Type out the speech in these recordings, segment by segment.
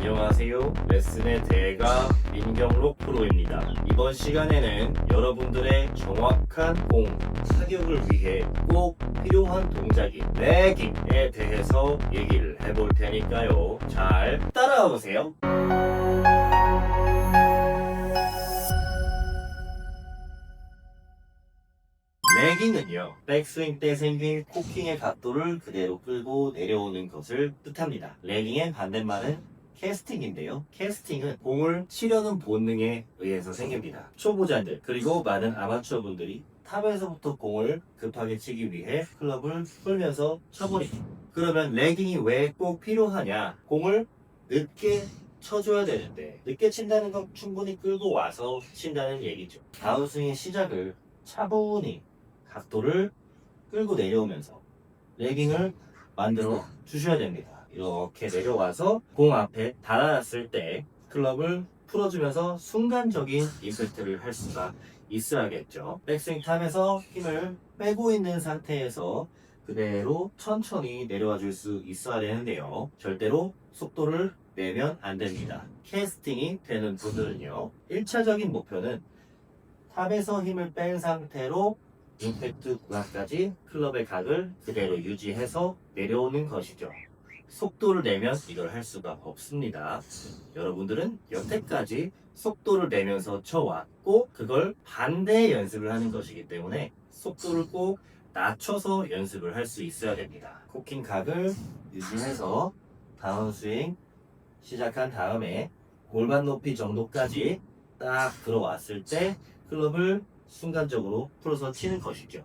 안녕하세요. 레슨의 대가 민경록 프로입니다. 이번 시간에는 여러분들의 정확한 공 타격을 위해 꼭 필요한 동작인 레깅에 대해서 얘기를 해볼 테니까요. 잘 따라와 보세요. 레깅은요, 백스윙 때 생긴 코킹의 각도를 그대로 끌고 내려오는 것을 뜻합니다. 레깅의 반대말은 캐스팅인데요. 캐스팅은 공을 치려는 본능에 의해서 생깁니다. 초보자들, 그리고 많은 아마추어 분들이 탑에서부터 공을 급하게 치기 위해 클럽을 풀면서 쳐버리죠. 그러면 레깅이 왜 꼭 필요하냐? 공을 늦게 쳐줘야 되는데 늦게 친다는 건 충분히 끌고 와서 친다는 얘기죠. 다운스윙의 시작을 차분히 각도를 끌고 내려오면서 레깅을 만들어 주셔야 됩니다. 이렇게 내려와서 공 앞에 달아놨을 때 클럽을 풀어주면서 순간적인 임팩트를 할 수가 있어야겠죠. 백스윙 탑에서 힘을 빼고 있는 상태에서 그대로 천천히 내려와 줄 수 있어야 되는데요. 절대로 속도를 내면 안 됩니다. 캐스팅이 되는 분들은요. 1차적인 목표는 탑에서 힘을 뺀 상태로 임팩트 구간까지 클럽의 각을 그대로 유지해서 내려오는 것이죠. 속도를 내면 이걸 할 수가 없습니다. 여러분들은 여태까지 속도를 내면서 쳐왔고 그걸 반대 연습을 하는 것이기 때문에 속도를 꼭 낮춰서 연습을 할 수 있어야 됩니다. 코킹 각을 유지해서 다운스윙 시작한 다음에 골반 높이 정도까지 딱 들어왔을 때 클럽을 순간적으로 풀어서 치는 것이죠.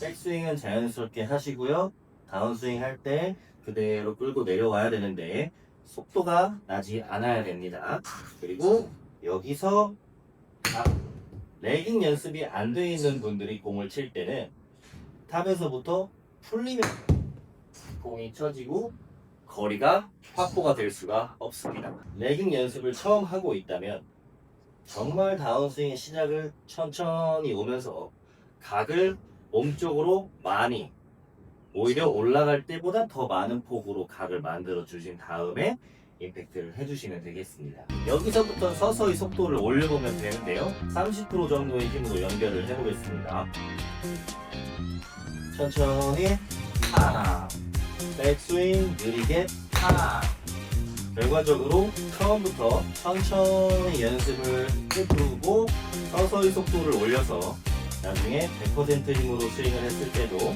백스윙은 자연스럽게 하시고요. 다운스윙 할 때 그대로 끌고 내려와야 되는데 속도가 나지 않아야 됩니다. 그리고 여기서 아, 레깅 연습이 안 돼 있는 분들이 공을 칠 때는 탑에서부터 풀리면 공이 쳐지고 거리가 확보가 될 수가 없습니다. 레깅 연습을 처음 하고 있다면 정말 다운스윙의 시작을 천천히 오면서 각을 몸쪽으로 많이 오히려 올라갈 때보다 더 많은 폭으로 각을 만들어 주신 다음에 임팩트를 해주시면 되겠습니다. 여기서부터 서서히 속도를 올려보면 되는데요. 30% 정도의 힘으로 연결을 해보겠습니다. 천천히 파 백스윙 느리게 파 결과적으로 처음부터 천천히 연습을 해두고 서서히 속도를 올려서 나중에 100% 힘으로 스윙을 했을 때도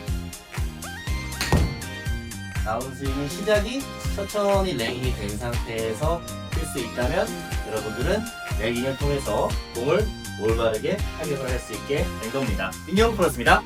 다운스윙의 시작이 천천히 레깅이 된 상태에서 칠 수 있다면 여러분들은 레깅을 통해서 공을 올바르게 타격을 할 수 있게 된 겁니다. 민경 프로였습니다.